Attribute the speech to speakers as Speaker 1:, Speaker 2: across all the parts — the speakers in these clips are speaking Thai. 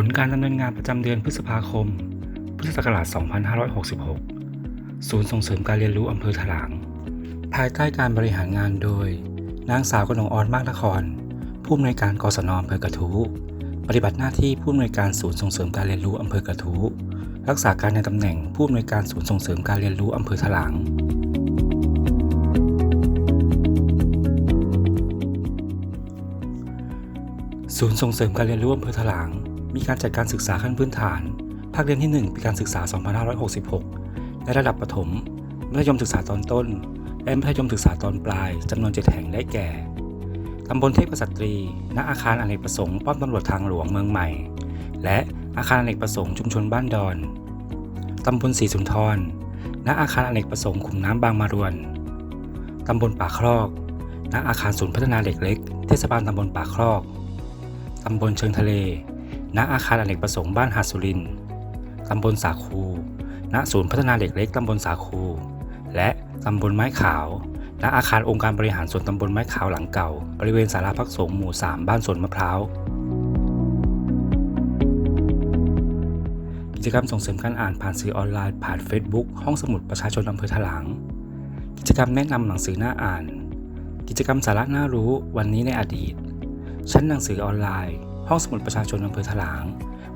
Speaker 1: ผลการดำเนินงานประจำเดือนพฤษภาคม พุทธศักราช 2566 ศูนย์ส่งเสริมการเรียนรู้อำเภอถลาง ภายใต้การบริหารงานโดย นางสาวกนงออนมากนคร ผู้อำนวยการกศนอำเภอกระทู้ปฏิบัติหน้าที่ผู้อำนวยการศูนย์ส่งเสริมการเรียนรู้อำเภอกระทู้รักษาการในตำแหน่งผู้อำนวยการศูนย์ส่งเสริมการเรียนรู้อำเภอถลางศูนย์ส่งเสริมการเรียนรู้อำเภอถลาง มีการจัดการศึกษาขั้นพื้นฐาน ภาคเรียนที่ 1 ปีการศึกษา 2566 ในระดับประถม มัธยมศึกษาตอนต้น และมัธยมศึกษาตอนปลายจำนวน 7 แห่งได้แก่ ตำบลเทพกษัตรี ณ อาคารอเนกประสงค์ ป้อมตำรวจทางหลวงเมืองใหม่ และอาคารอเนกประสงค์ชุมชนบ้านดอน ตำบลศรีสุนทร ณ อาคารอเนกประสงค์ขุมน้ำบางมารวน ตำบลป่าครอก ณ อาคารศูนย์พัฒนาเด็กเล็ก เทศบาลตำบลป่าครอก ตำบลเชิงทะเล ณอาคารอเนกประสงค์บ้านหาดสุรินตำบลสาคู ณ ศูนย์พัฒนาเด็กเล็กตำบลสาคู และตำบลไม้ขาว ณ อาคารองค์การบริหารส่วนตำบลไม้ขาวหลังเก่า บริเวณศาลาพักสงฆ์หมู่ 3 บ้านสวนมะพร้าว กิจกรรมส่งเสริมการอ่านผ่านสื่อออนไลน์ผ่าน Facebook ห้องสมุดประชาชนอำเภอถลาง กิจกรรมแนะนำหนังสือหน้าอ่าน กิจกรรมสาระน่ารู้วันนี้ในอดีต ชั้นหนังสือออนไลน์ ห้องสมุดประชาชนอำเภอถลาง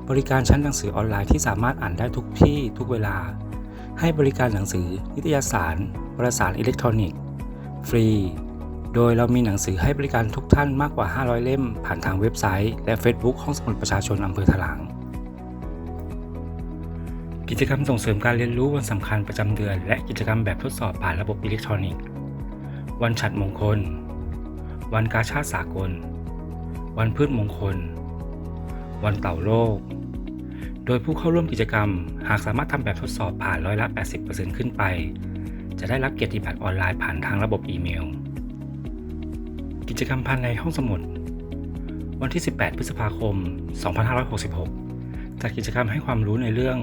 Speaker 1: บริการชั้นหนังสือออนไลน์ที่สามารถอ่านได้ทุกที่ทุกเวลา ให้บริการหนังสือ นิตยสารวารสารอิเล็กทรอนิกส์ ฟรี โดยเรามีหนังสือให้บริการทุกท่านมากกว่า 500 เล่ม ผ่านทางเว็บไซต์ และ Facebook ห้องสมุดประชาชนอำเภอถลาง กิจกรรมส่งเสริมการเรียนรู้วันสำคัญประจำเดือน และกิจกรรมแบบทดสอบผ่านระบบอิเล็กทรอนิกส์ วันฉัตรมงคล วันกาชาติสากล วันพืชมงคล วันเต่าโลก โดยผู้เข้าร่วมกิจกรรม หากสามารถทำแบบทดสอบผ่านร้อยละ 80%ขึ้นไป จะได้รับเกียรติบัตรออนไลน์ผ่านทางระบบอีเมล กิจกรรมภายในห้องสมุด วันที่ 18 พฤษภาคม 2566 จัดกิจกรรมให้ความรู้ในเรื่อง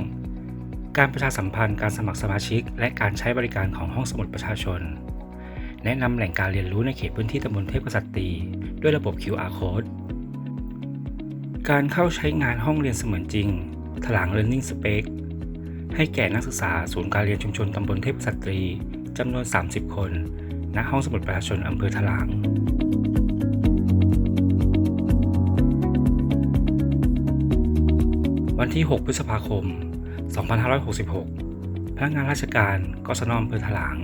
Speaker 1: การประชาสัมพันธ์การสมัครสมาชิก และการใช้บริการของห้องสมุดประชาชน แนะนำแหล่งการเรียนรู้ในเขตพื้นที่ตำบลเทพกษัตรีด้วยระบบ QR Code การเข้าใช้งานห้องเรียนเสมือนจริง ถลาง Learning Space ให้แก่นักศึกษาศูนย์การเรียนชุมชนตำบลเทพกษัตรีจำนวน 30 คน ณ ห้องสมุดประชาชนอำเภอถลาง วันที่ 6 พฤษภาคม 2566 พนักงานราชการกศนอำเภอถลาง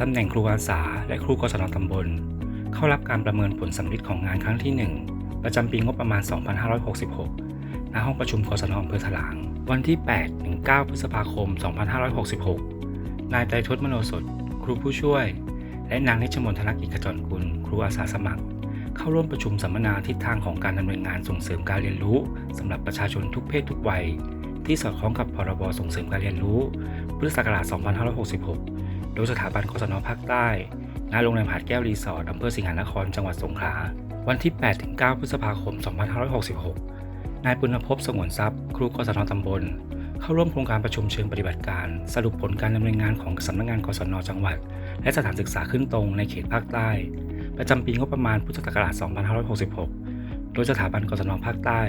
Speaker 1: ตำแหน่งครูอาสาและครูกศนตำบล เข้ารับการประเมินผลสำลิดของงานครั้งที่ 1 ประจำปีงบประมาณ 2566 ณ ห้องประชุมกศนอำเภอถลาง วันที่ 8 ถึง 9 พฤษภาคม 2566 นายไตรทศมโนสด ครูผู้ช่วย และนางนิชมนธนกิจขจรกุล ครูอาสาสมัคร เข้าร่วมประชุมสัมมนาทิศทางของการดำเนินงานส่งเสริมการเรียนรู้สำหรับประชาชนทุกเพศทุกวัย ที่สอดคล้องกับพรบส่งเสริมการเรียนรู้ พุทธศักราช 2566 โดยสถาบันกศนภาคใต้ณโรงแรมหาดแก้วรีสอร์ทอำเภอสิงหนคร จังหวัดสงขลา วันที่ 8-9 พฤษภาคม 2566 นายปุณพภสงวนทรัพย์ ครูกศนตำบล เข้าร่วมโครงการประชุมเชิงปฏิบัติการ สรุปผลการดำเนินงานของสำนักงานกศนจังหวัด และสถานศึกษาขึ้นตรงในเขตภาคใต้ ประจำปีงบประมาณพุทธศักราช 2566 โดยสถาบันกศนภาคใต้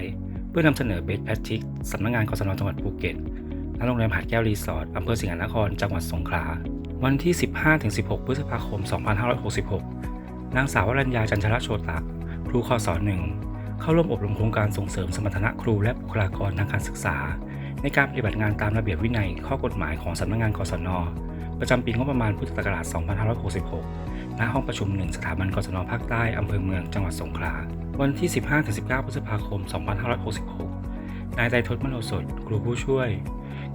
Speaker 1: เพื่อนำเสนอเบสแพทริกสำนักงานกศนจังหวัดภูเก็ตณโรงแรมหาดแก้วรีสอร์ทอำเภอสิงหนคร จังหวัดสงขลา วันที่ 15-16 พฤษภาคม 2566 นางสาววรัญญาจันทรโชตะ รูคศหนึ่งเข้าร่วมอบรมโครงการส่งเสริมสมรรถนะครูและบุคลากรทางการศึกษา ในการปฏิบัติงานตามระเบียบวินัยข้อกฎหมายของสำนักงานกศน ประจำปีงบประมาณพุทธศักราช 2566 ณ ห้องประชุมหนึ่งสถาบันกศนภาคใต้อำเภอเมืองจังหวัดสงขลา วันที่ 15-19 พฤษภาคม 2566 นายไตรทศมโนสดครูผู้ช่วย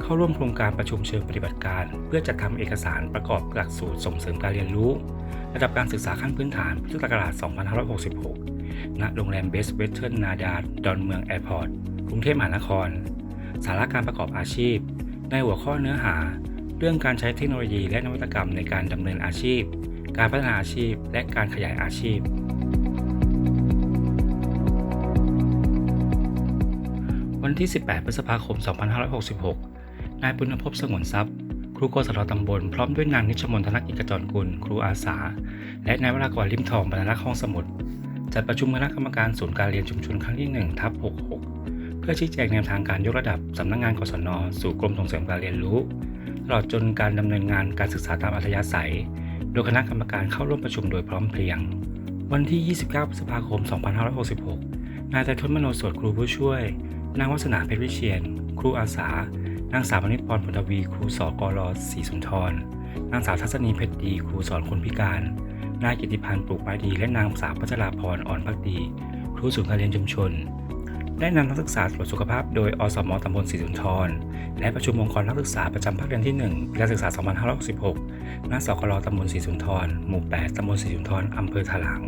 Speaker 1: เข้าร่วมโครงการประชุมเชิงปฏิบัติการ เพื่อจัดทำเอกสารประกอบหลักสูตรส่งเสริมการเรียนรู้ ระดับการศึกษาขั้นพื้นฐานพุทธศักราช 2566 ณโรงแรมเบสเวสเทิร์นนาดาดอนเมืองแอร์พอร์ตกรุงเทพมหานคร สาระการประกอบอาชีพ ในหัวข้อเนื้อหา เรื่องการใช้เทคโนโลยีและนวัตกรรมในการดำเนินอาชีพ การพัฒนาอาชีพ และการขยายอาชีพ วันที่ 18 พฤษภาคม 2566 นายปุณพภสงวนทรัพย์ครูกศนตำบลพร้อมด้วยนางนิชมนธนกิจกจรกุล ครูอาสา และนายวรากรลิมทองบรรณารักษ์ห้องสมุด จัดประชุมคณะกรรมการศูนย์การเรียนชุมชนครั้งที่1ทับ66 เพื่อชี้แจงแนวทางการยกระดับสำนักงานกศนสู่กรมส่งเสริมการเรียนรู้ตลอดจนการดำเนินงานการศึกษาตามอัธยาศัย โดยคณะกรรมการเข้าร่วมประชุมโดยพร้อมเพรียง วันที่ 29 พฤษภาคม 2566 นายไตรทุนมโนสวดครูผู้ช่วย นางวัฒนาเพชรวิเชียน ครูอาสา นางสาวมณิพรผลทวี ครูสกรศรีสุนทร นางสาวทัศนีเพชรดี ครูสอนคนพิการ นายกิติพันธ์ปลูกไม้ดี และนางสาวพัชราพรอ่อนพักดีครูศูนย์การเรียนชุมชน ได้นำนักศึกษาตรวจสุขภาพโดยอสมตำบลศรีสุนทร และประชุมองค์กรนักศึกษาประจำภาคเรียนที่1ปีการศึกษา 2566ณสกลตำบลศรีสุนทร หมู่ 8ตำบลศรีสุนทรอำเภอถลาง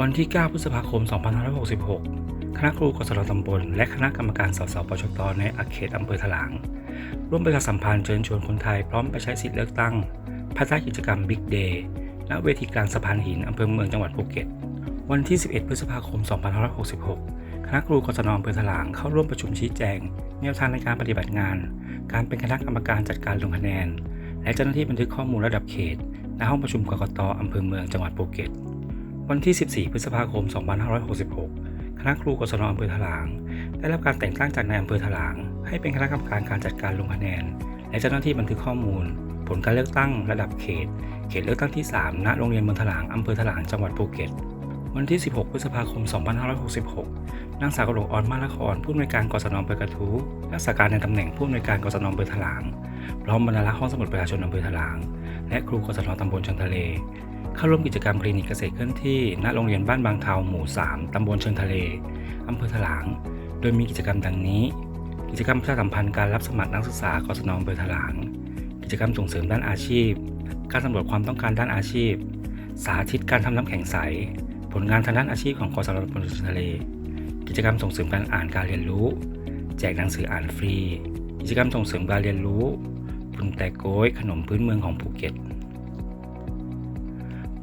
Speaker 1: วันที่ 9 พฤษภาคม 2566 คณะครูกศนตำบล และคณะกรรมการสสปชตในอาเขตอำเภอถลาง ร่วมประชาสัมพันธ์เชิญชวนคนไทยพร้อมไปใช้สิทธิเลือกตั้งภายใต้กิจกรรม Big Day ณเวทีกลางสะพานหินอำเภอเมืองจังหวัดภูเก็ต วันที่ 11 พฤษภาคม 2566 คณะครูกศนอำเภอถลางเข้าร่วมประชุมชี้แจง แนวทางในการปฏิบัติงาน การเป็นคณะกรรมการจัดการลงคะแนน และเจ้าหน้าที่บันทึกข้อมูลระดับเขตณห้องประชุมกกตอำเภอเมืองจังหวัดภูเก็ต วันที่ 14 พฤษภาคม 2566 ณะครูกศนอำเภอถลาง ได้รับการแต่งตั้งจากนายอำเภอถลาง ให้เป็นคณะกรรมการการจัดการลงคะแนน และเจ้าหน้าที่บันทึกข้อมูล ผลการเลือกตั้งระดับเขต เขตเลือกตั้งที่ 3 ณ โรงเรียนเมืองถลางอำเภอถลางจังหวัดภูเก็ต วันที่ 16 พฤษภาคม 2566 นางสาวกระโหลกออนมาละครผู้อำนวยการกศนอำเภอกระทู้รักษาการในตำแหน่งผู้อำนวยการกศนอำเภอถลาง พร้อมบรรลักษ์ห้องสมุดประชาชนอำเภอถลาง และครูกศนตำบลชิงทะเล เข้าร่วมกิจกรรมคลินิกเกษตรเคลื่อนที่ณโรงเรียนบ้านบางเทาหมู่ 3 ตำบลเชิงทะเล อำเภอถลาง โดยมีกิจกรรมดังนี้ กิจกรรมประชาสัมพันธ์การรับสมัครนักศึกษากศนอำเภอถลาง กิจกรรมส่งเสริมด้านอาชีพ การสำรวจความต้องการด้านอาชีพ สาธิตการทำน้ำแข็งใส ผลงานทางด้านอาชีพของกศนตำเชิงทะเล กิจกรรมส่งเสริมการอ่านการเรียนรู้ แจกหนังสืออ่านฟรี กิจกรรมส่งเสริมการเรียนรู้บุญแต่โก้ยขนมพื้นเมืองของภูเก็ต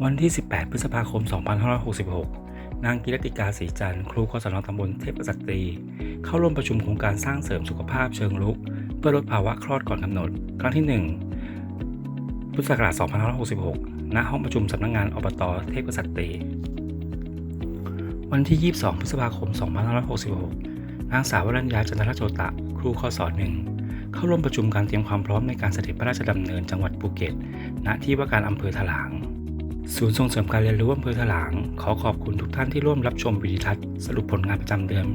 Speaker 1: วันที่ 18 พฤษภาคม 2566 นางกิรติกาศรีจันทร์ครูกศนตำบลเทพสตรีเข้าร่วมประชุมโครงการสร้างเสริมสุขภาพเชิงลุก เพื่อลดภาวะคลอดก่อนกำหนด ครั้งที่ 1 พุทธศักราช 2566 ณ ห้องประชุมสำนักงานอบตเทพสตรีวันที่ 22 พฤษภาคม 2566 นางสาววรัญญาจันทรโจตะ ครูข้อสอนหนึ่งเข้าร่วมประชุมการเตรียมความพร้อมในการเสด็จพระราชดำเนินจังหวัดภูเก็ต ณ ที่ว่าการอำเภอถลาง ศูนย์ส่งเสริมการเรียนรู้อำเภอถลาง ขอขอบคุณทุกท่านที่ร่วมรับชมวิดีทัศน์สรุปผลงานประจำเดือน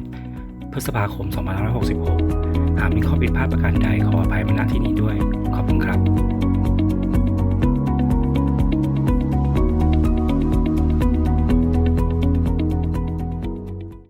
Speaker 1: พฤษภาคม 2566 หากมีข้อผิดพลาดประการใดขออภัยมาณที่นี้ด้วย ขอบคุณครับ